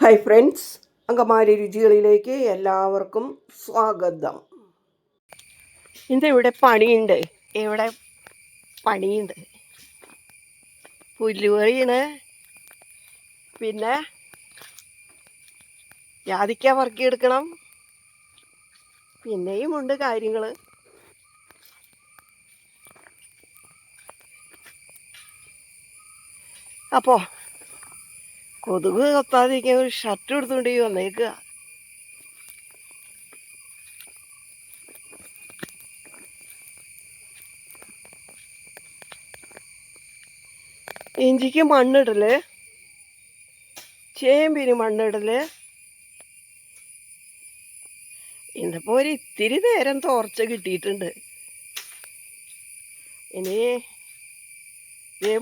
Hi friends അങ്കമാരി രുചികളിലേക്ക് എല്ലാവർക്കും സ്വാഗതം. ഇന്ന് ഇവിടെ പണിയുണ്ട്. ഇവിടെ പണിയുണ്ട്. പുല്ലുപറിയാണ് പിന്നെ ജാതിക്ക എടുക്കണം പിന്നെയും ഉണ്ട് കാര്യങ്ങൾ അപ്പോൾ കൊതുക് കത്താതിരിക്കാൻ ഒരു ഷർട്ട് എടുത്തുകൊണ്ട് വന്നേക്കുക ഇഞ്ചിക്ക് മണ്ണിടൽ. ചേമ്പിന് മണ്ണിടൽ. ഇന്നിപ്പോ ഒരു ഇത്തിരി നേരം തോർച്ച കിട്ടിയിട്ടുണ്ട്. ഇനി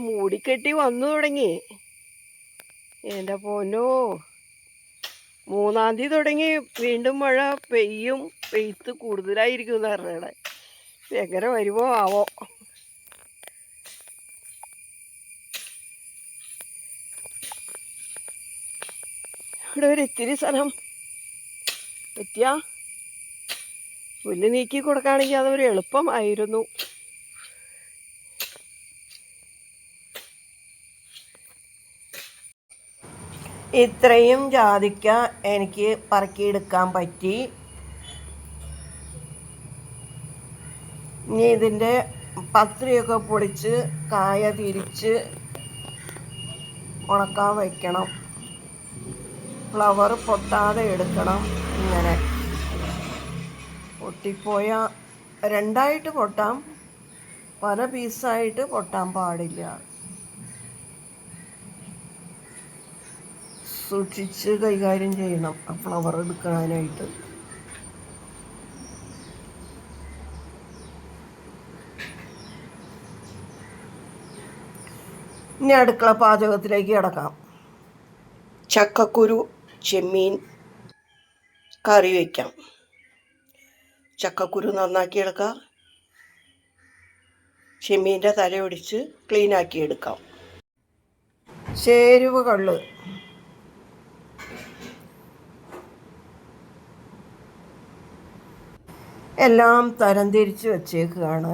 മൂടിക്കെട്ടി വന്നു തുടങ്ങി. എന്റെ പൊന്നോ മൂന്നാം തീയതി തുടങ്ങി വീണ്ടും മഴ പെയ്യും പെയ്ത്ത് കൂടുതലായിരിക്കും എന്ന് എങ്ങനെ വരുമോ ആവോ. ഇവിടെ ഒരു ഇത്തിരി സ്ഥലം പറ്റിയ. പുല്ല് നീക്കി കൊടുക്കുകയാണെങ്കിൽ അതൊരു എളുപ്പമായിരുന്നു. ഇത്രയും ജാതിക്ക എനിക്ക് പറക്കിയെടുക്കാൻ പറ്റി. ഇനി ഇതിന്റെ പത്രിയൊക്കെ പൊടിച്ച് കായ തിരിച്ച് ഉണക്കാൻ വയ്ക്കണം ഫ്ലവർ പൊട്ടാതെ എടുക്കണം ഇങ്ങനെ. പൊട്ടിപ്പോയ രണ്ടായിട്ട് പൊട്ടാം. പല പീസായിട്ട് പൊട്ടാൻ പാടില്ല. സൂക്ഷിച്ച് കൈകാര്യം ചെയ്യണം. ആ ഫ്ലവർ എടുക്കാനായിട്ട്. ഇനി അടുക്കള പാചകത്തിലേക്ക് കിടക്കാം. ചക്കക്കുരു ചെമ്മീൻ കറി വയ്ക്കാം ചക്കക്കുരു നന്നാക്കി എടുക്കാം. ചെമ്മീന്റെ തല ഒടിച്ച് ക്ലീനാക്കി എടുക്കാം. ചേരുവ എല്ലാം തരംതിരിച്ച് വെച്ചേക്കുകയാണ്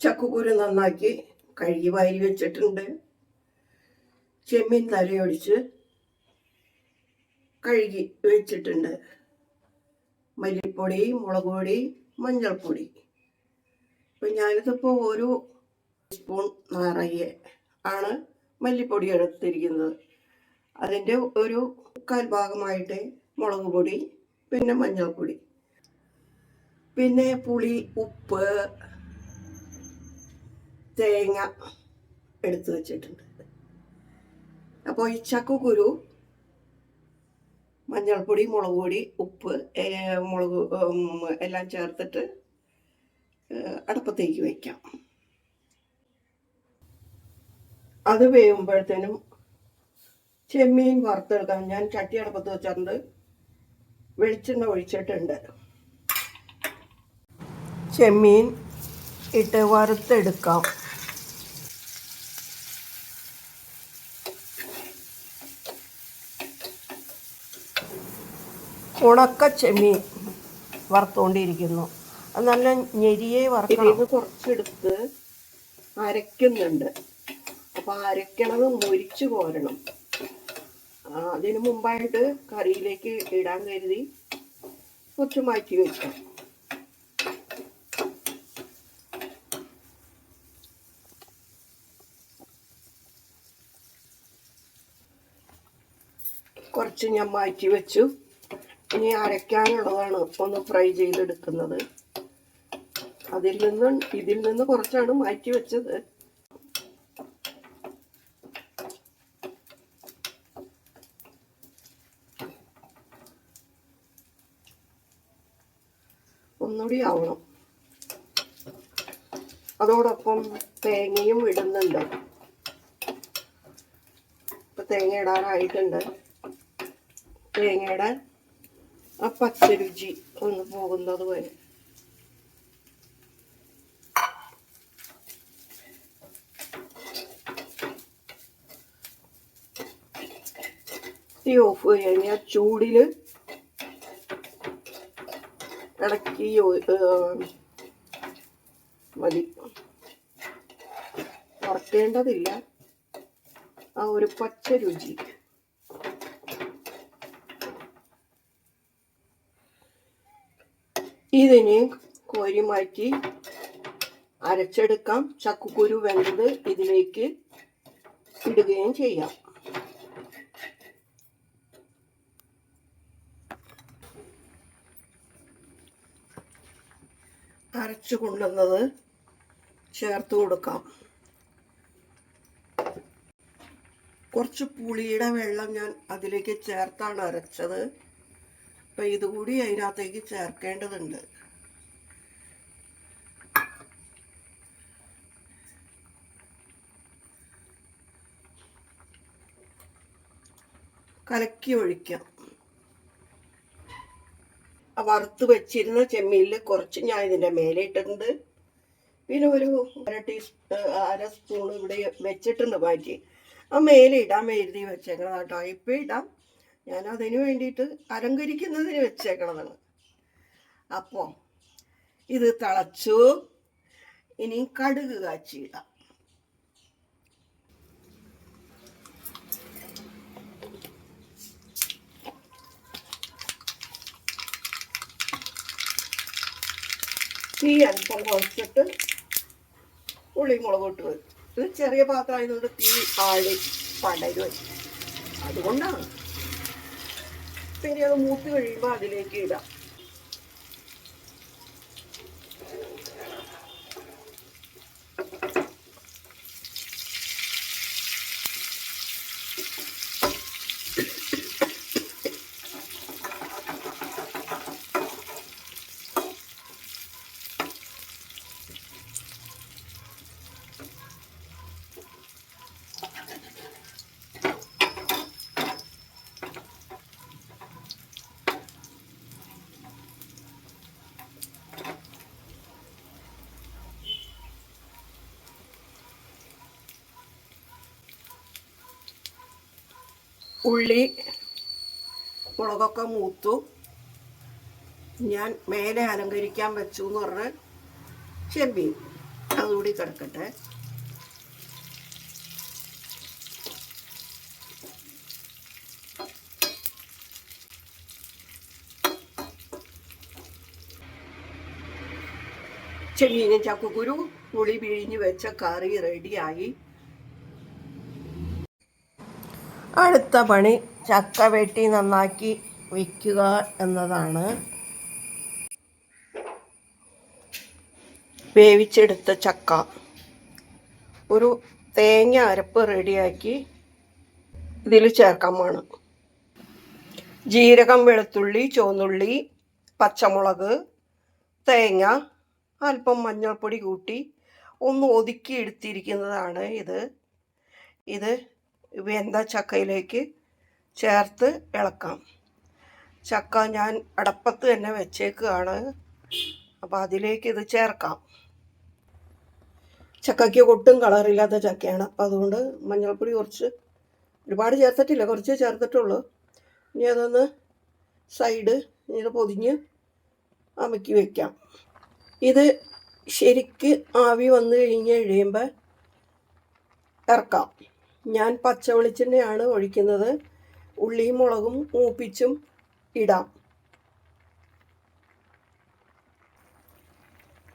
ചക്കക്കുരു നന്നാക്കി കഴുകി വാരി വെച്ചിട്ടുണ്ട്. ചെമ്മീൻ തലയൊടിച്ച് കഴുകി വെച്ചിട്ടുണ്ട്. മല്ലിപ്പൊടി മുളക് പൊടി മഞ്ഞൾപ്പൊടി. ഇപ്പം ഞാനിതിപ്പോൾ ഒരു സ്പൂൺ നിറയെ ആണ് മല്ലിപ്പൊടി എടുത്തിരിക്കുന്നത്. അതിന്റെ ഒരു കാൽ ഭാഗമായിട്ട് മുളക് പൊടി പിന്നെ മഞ്ഞൾപ്പൊടി. പിന്നെ പുളി ഉപ്പ് തേങ്ങ എടുത്തു വച്ചിട്ടുണ്ട്. അപ്പോൾ ഈ ചക്കക്കുരു മഞ്ഞൾപ്പൊടി മുളക് പൊടി ഉപ്പ് മുളക് എല്ലാം ചേർത്തിട്ട് അടുപ്പത്തേക്ക് വയ്ക്കാം അത് വേവുമ്പോഴത്തേനും ചെമ്മീൻ വറുത്തെടുക്കാം. ഞാൻ ചട്ടി അടുപ്പത്ത് വെച്ചിട്ടുണ്ട്. വെളിച്ചെണ്ണ ഒഴിച്ചിട്ടുണ്ട്. ചെമ്മീൻ ഇട്ട് വറുത്തെടുക്കാം. ഉണക്ക ചെമ്മീൻ വറുത്തുകൊണ്ടിരിക്കുന്നു അത് നല്ല ഞെരിയെ വറുക്കണം. കുറച്ചെടുത്ത് അരയ്ക്കുന്നുണ്ട്. അപ്പൊ അരയ്ക്കണത് മുരിച്ചു കോരണം. ആ, അതിനു മുമ്പായിട്ട് കറിയിലേക്ക് ഇടാൻ കരുതി കുറച്ച് മാറ്റി വെക്കാം. കുറച്ച് ഞാൻ മാറ്റി വെച്ചു. ഇനി അരയ്ക്കാനുള്ളതാണ് ഒന്ന് ഫ്രൈ ചെയ്തെടുക്കുന്നത്. അതിൽ നിന്ന് ഇതിൽ നിന്ന് കുറച്ചാണ് മാറ്റി വെച്ചത്. ഒന്നുകൂടി ആവണം. അതോടൊപ്പം തേങ്ങയും ഇടുന്നുണ്ട്. ഇപ്പൊ തേങ്ങ ഇടാനായിട്ടുണ്ട് തേങ്ങയുടെ ആ പച്ചരുചി ഒന്ന് പോകുന്നത് വരെ. തീ ഓഫ് കഴിഞ്ഞാൽ ചൂടിൽ ഏർ മതി വറക്കേണ്ടതില്ല. ആ ഒരു പച്ച രുചി. ഇതിനെ കോരി മാറ്റി അരച്ചെടുക്കാം. ചക്കുക്കുരു വെന്തത് ഇതിലേക്ക് ഇടുകയും ചെയ്യാം. അരച്ചു കൊണ്ടുവന്നത് ചേർത്ത് കൊടുക്കാം. കുറച്ച് പുളിയുടെ വെള്ളം ഞാൻ അതിലേക്ക് ചേർത്താണ് അരച്ചത്. അപ്പം ഇതുകൂടി അതിനകത്തേക്ക് ചേർക്കേണ്ടതുണ്ട്. കലക്കി ഒഴിക്കാം. വറുത്ത് വെച്ചിരുന്ന ചെമ്മീനിൽ കുറച്ച് ഞാൻ ഇതിന്റെ മേലെ ഇട്ടിട്ടുണ്ട്. പിന്നെ ഒരു അര ടീസ്പൂ അര സ്പൂൺ ഇവിടെ വെച്ചിട്ടുണ്ട് മാറ്റി. ആ മേലെ ഇടാൻ എഴുതി വെച്ചേക്കണം കേട്ടോ ഇപ്പം ഇടാം. ഞാൻ അതിന് വേണ്ടിയിട്ട് അലങ്കരിക്കുന്നതിന് വെച്ചേക്കണതാണ്. അപ്പോൾ ഇത് തിളച്ചു. ഇനി കടുക് കാച്ചിയിടാം. തീ അല്പം കുറച്ചിട്ട് ഉള്ളി മുളക് ഇട്ട് വരും ഇത് ചെറിയ പാത്രം ആയതുകൊണ്ട് തീ ആളി പടരും അതുകൊണ്ടാണ്. പിന്നെ അത് മൂത്ത് കഴിയുമ്പോൾ അതിലേക്ക് ഇടാം. ഉള്ളി മുളകൊക്കെ മൂത്തു. ഞാൻ മേലെ അലങ്കരിക്കാൻ വെച്ചു എന്ന് പറഞ്ഞ് ചെമ്മീൻ അതുകൂടി കിടക്കട്ടെ. ചെമ്മീനും ചക്കക്കുരു പുളി പിഴിഞ്ഞ് വെച്ച കറി റെഡിയായി അടുത്ത പണി ചക്ക വെട്ടി നന്നാക്കി വയ്ക്കുക എന്നതാണ്. വേവിച്ചെടുത്ത ചക്ക. ഒരു തേങ്ങ അരപ്പ് റെഡിയാക്കി ഇതിൽ ചേർക്കാൻ വേണം ജീരകം വെളുത്തുള്ളി ചുവന്നുള്ളി പച്ചമുളക് തേങ്ങ അല്പം മഞ്ഞൾപ്പൊടി കൂട്ടി ഒന്ന് ഒതുക്കി എടുത്തിരിക്കുന്നതാണ് ഇത്. ഇത് വെന്ത ചക്കയിലേക്ക് ചേർത്ത് ഇളക്കാം. ചക്ക ഞാൻ അടപ്പത്ത് തന്നെ വെച്ചേക്കുകയാണ് അപ്പോൾ അതിലേക്ക് ഇത് ചേർക്കാം. ചക്കയ്ക്ക് ഒട്ടും കളറില്ലാത്ത ചക്കയാണ്. അപ്പം അതുകൊണ്ട് മഞ്ഞൾപ്പൊടി കുറച്ച് ഒരുപാട് ചേർത്തിട്ടില്ല. കുറച്ച് ചേർത്തിട്ടുള്ളൂ. ഇനി അതൊന്ന് സൈഡ് ഇങ്ങനെ പൊതിഞ്ഞ് അമക്കി വയ്ക്കാം ഇത് ശരിക്ക് ആവി വന്നു കഴിഞ്ഞ് കഴിയുമ്പോൾ ഇറക്കാം. ഞാൻ പച്ച വെളിച്ചെണ്ണയാണ് ഒഴിക്കുന്നത്. ഉള്ളിയും മുളകും മൂപ്പിച്ചും ഇടാം.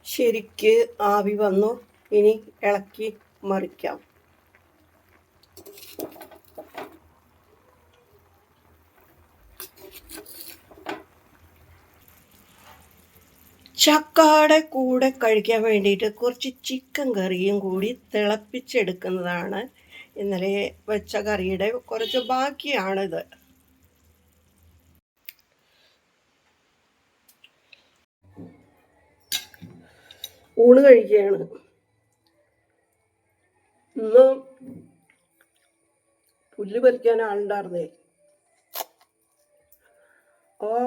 ശരിക്ക് ആവി വന്നു. ഇനി ഇളക്കി മറിക്കാം. ചക്കാടെ കൂടെ കഴിക്കാൻ വേണ്ടിയിട്ട് കുറച്ച് ചിക്കൻ കറിയും കൂടി തിളപ്പിച്ചെടുക്കുന്നതാണ് ഇന്നലെ വെച്ച കറിയുടെ കുറച്ച് ബാക്കിയാണിത്. ഊണ് കഴിക്കുകയാണ്. ഇന്ന് പുല്ല് പറിക്കാൻ ആളുണ്ടായിരുന്നേ. അപ്പോൾ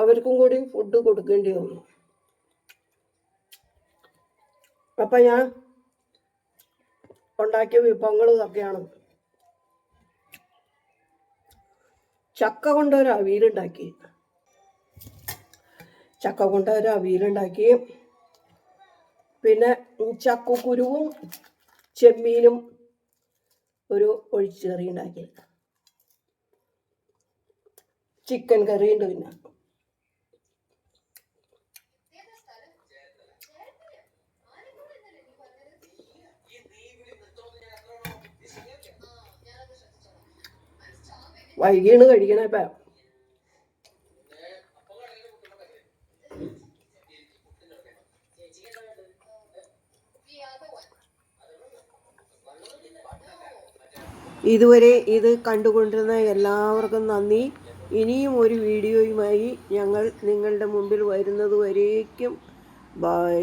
അവർക്കും കൂടി ഫുഡ് കൊടുക്കേണ്ടി വന്നു. അപ്പം ഞാൻ ഉണ്ടാക്കിയ വിഭവങ്ങൾ ഇതൊക്കെയാണ്. ചക്ക കൊണ്ടൊരു അവിയലുണ്ടാക്കി ചക്ക കൊണ്ട് ഒരു അവിയലുണ്ടാക്കി പിന്നെ ചക്കക്കുരുവും ചെമ്മീനും ഒരു ഒഴിച്ചുകറി ഉണ്ടാക്കി. ചിക്കൻ കറി ഉണ്ട് പിന്നെ. വൈകിയാണ് കഴിക്കണേ ഇപ്പം. ഇതുവരെ ഇത് കണ്ടുകൊണ്ടിരുന്ന എല്ലാവർക്കും നന്ദി. ഇനിയും ഒരു വീഡിയോയുമായി ഞങ്ങൾ നിങ്ങളുടെ മുമ്പിൽ വരുന്നതുവരേക്കും ബൈ